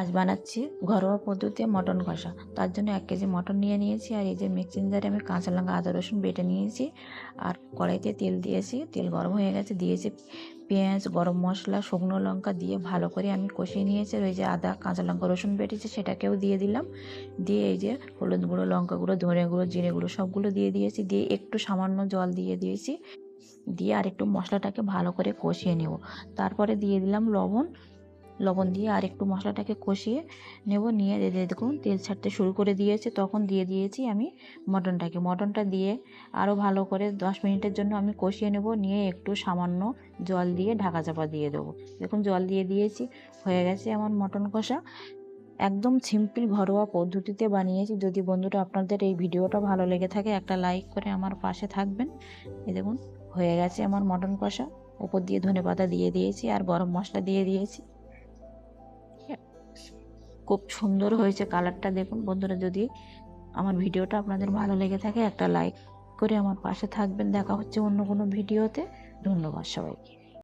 আজ বানাচ্ছি ঘরোয়া পদ্ধতিতে মটন কষা। তার জন্য এক কেজি মটন নিয়ে নিয়েছি আর এই যে মিক্সিং জারে আমি কাঁচা লঙ্কা, আদা, রসুন বেটে নিয়েছি আর কড়াইতে তেল দিয়েছি। তেল গরম হয়ে গেছে, দিয়েছি পেঁয়াজ, গরম মশলা, শুকনো লঙ্কা দিয়ে ভালো করে আমি কষিয়ে নিয়েছি। ওই যে আদা, কাঁচা লঙ্কা, রসুন বেটেছি, সেটাকেও দিয়ে দিলাম। দিয়ে এই যে হলুদ গুঁড়ো, লঙ্কা গুঁড়ো, ধনে গুঁড়ো, জিরে গুঁড়ো সবগুলো দিয়ে দিয়েছি। দিয়ে একটু সামান্য জল দিয়ে দিয়েছি। দিয়ে আর একটু মশলাটাকে ভালো করে কষিয়ে নেব। তারপরে দিয়ে দিলাম লবণ। লবণ দিয়ে আর একটু মশলাটাকে কষিয়ে নেব, নিয়ে দেখুন তেল ছাড়তে শুরু করে দিয়েছে, তখন দিয়ে দিয়েছি আমি মটনটাকে। মটনটা দিয়ে আরও ভালো করে দশ মিনিটের জন্য আমি কষিয়ে নেব, নিয়ে একটু সামান্য জল দিয়ে ঢাকা চাপা দিয়ে দেবো। দেখুন জল দিয়ে দিয়েছি, হয়ে গেছে আমার মটন কষা। একদম সিম্পল ঘরোয়া পদ্ধতিতে বানিয়েছি। যদি বন্ধুরা আপনাদের এই ভিডিওটা ভালো লেগে থাকে, একটা লাইক করে আমার পাশে থাকবেন। এ দেখুন, হয়ে গেছে আমার মটন কষা। উপর দিয়ে ধনে পাতা দিয়ে দিয়েছি আর গরম মশলা দিয়ে দিয়েছি। খুব সুন্দর হয়েছে কালারটা। দেখুন বন্ধুরা, যদি আমার ভিডিওটা আপনাদের ভালো লেগে থাকে, একটা লাইক করে আমার পাশে থাকবেন। দেখা হচ্ছে অন্য কোনো ভিডিওতে। ধন্যবাদ সবাইকে।